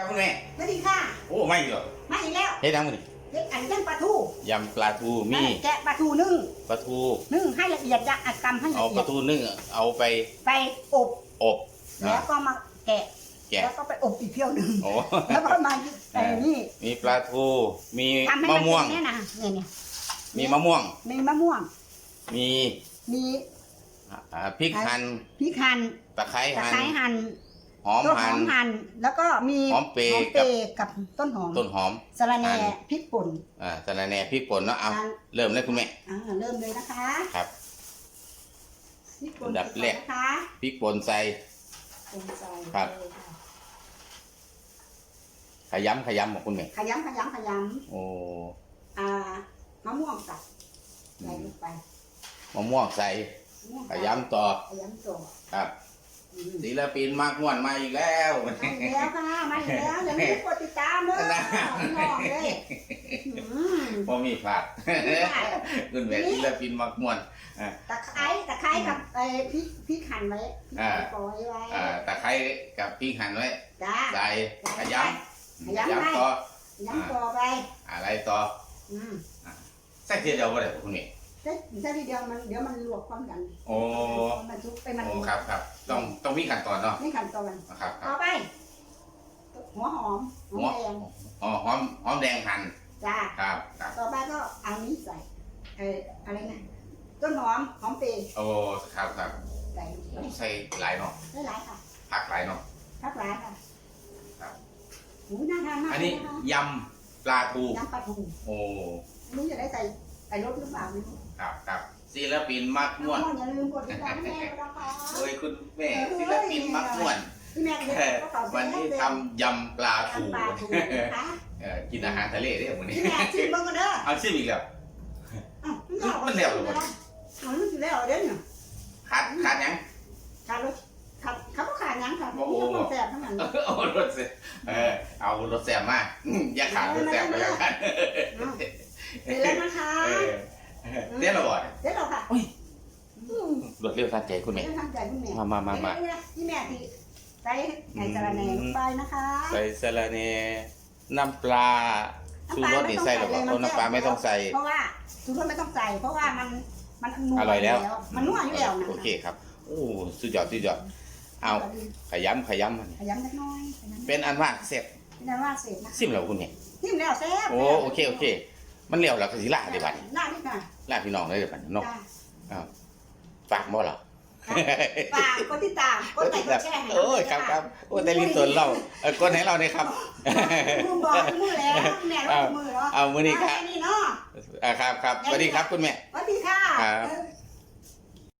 ครับคุณแม่สวัสดีค่ะ โอ้ไม่อีกเหรอมาอีกแล้วเฮ็ดยังมื้อนี้เด็กอันยังปลาทูยำปลาทูมีแกะปลาทูนึ่งปลาทูนึ่งให้ละเอียดจะอัดกำให้ละเอาเอีปยลาดทูนึ่งเอาไปไปอบอบแล้วอะก็มาแกะแกะแล้วก็ไปอบอีกเที่ยวหนึ่งโอ้ แล้วก็มาไอ้นี่มีปลาทูมีทำให้มะมันม่วง เป็นเนี่ยนะเนี่ยเนี่ยมีมะม่วง มีมะม่วง มีมีอ่าพริกหั่นพริกหั่นตะไคร้ตะหั่นไคร้หั่น หอมต้นหหั่อนมหั่นแล้วก็มีหอมเปรย์หอมเปรย์กับต้นหอมต้นหอม สะระแหน่หั่น พริกป่นอ่าสะระแหน่พริกป่นเนาะเอาเริ่มเลยคุณแม่อ่าเริ่มเลยนะคะครับ พริกป่นอันดับแรก นะคะพริกป่นใส่ ป่นใส่ครับ เลยะขยำขยำของคุณแม่ขยำขยำขยโอ้ำอ่ามะม่วงสับใส่ลงไปมะม่วงใส่มะม่วงขยำต่อขยำต่อครับอืม ศิลปินมากม่วนมาอีกแล้วมาอีกแล้วค่ะมาอีกแล้วอย่าลืมกดติดตามเด้อพี่น้องเลยอืมพอมีพลาดคุณแม่ศิลปินมากม่วนตะไคร้ตะไคร้กับไอ้พริกพริกหั่นไว้พริกอ่าปล่อยไว้อ่าตะไคร้กับพริกหั่นไว้จ้าใส่ขยำขยำขไปยำต่อย้ำต่อไปอะไรต่ออืมใส่เทียเดียวก็ได้คุณแม่ ใช่ใช่ทีเดียวมันเดี๋ยวมันลวกพร้อมกันโอ้ มันทุกไปมันโอ้ครับครับต้องต้องมีขั้นตอนเนาะนี่ขั้นตอนนะครับคต่รัอบไป หัวหอมหอมแดงอ๋อหอมหอมแดงหั่นจ้าครับครับต่อไปก็เอานี้ใส่เอออะไรนะต้นหอมหอมเปรย์โอ้ครับครับใส่ต้องใส่หลายเนาะได้หลายค่ะผักหลายเนาะทักหลายค่ะครับหูน่าทานมากอันนี้เลยนะคะยำปลาทูยำปลาทูโอ้ไม่รู้จะได้ใส่ใส่รสหรือเปล่าไม่รู้ ครับครับศิลปินมากม่วนอย่าลืมกดติดตามให้แม่ด้วยนะคะโดยคุณแม่ศิลปินมากม่วนที่แม่ก็เออก็ตอบวันนี้ทำยำปลาทูยำปลาทูนะคะเออกินอาหารทะเลได้อวันนี้ที่แม่ชิมเบ้างก็เด้อเอาชิมอีกแล้วอ้าวมันแล้วเหรอวะมันรู้สึกแล้วเด้อเนี่ยขาดขาดหยังขาดรสขาดเขาก็ขาดหยังค่ะโอ้โหนี่ต้องแซ่บทั้งนั้นเอารถเสเออเอารถแซมมาอืมอย่าขาดรถแซมไปแล้วกันเสร็จแล้วนะคะ เออเดี๋ยวเราบอกเดี๋ยวเราค่ะโอ้ยอืมรถเร็วทันใจคุณแม่เดี๋ยวทำใจคุณแม่มามามามาเดี๋ยวๆที่แม่ที่ใส่ไก่สาระแหน่ลงไปนะคะใส่สะระเนน้ำปลาชูรสนี่ใส่หรือเปล่าโอ้น้ำปลาไม่ต้องใส่ เพราะว่าชูรสไม่ต้องใส่ เพราะว่ามันมันนัวอร่อยแล้ว มันนัวอยู่แล้วนะโอเคครับ โอ้สุดยอดสุดยอดเอาขยำขยำมันขยำเล็กน้อยขยำเป็นอันว่าเสร็จเป็นอันว่าเสร็จนะซิมแล้วคุณแม่ทิมแล้วแซ่บโอ้โอเคโอเค มันเร็วแล้วก็สิล่าเดี๋ยวบัดนี้ล่านี่ค่ะล่าพี่น้องเลยเดี๋ยวบัดนี้เนาะจ้าฝากบ่เหรอฝากกดติดตามกดไลค์กดแชร์ให้โอ้ยครับครับโอ้ยได้ลิ้นตัวเราเออกดให้เราเนี่ยครับมือบอกมือแล้วแม่รู้มือแล้วเอามื้อนี้ครับนี่เนาะอ่าครับครับสวัสดีครับคุณแม่สวัสดีค่ะครับเออ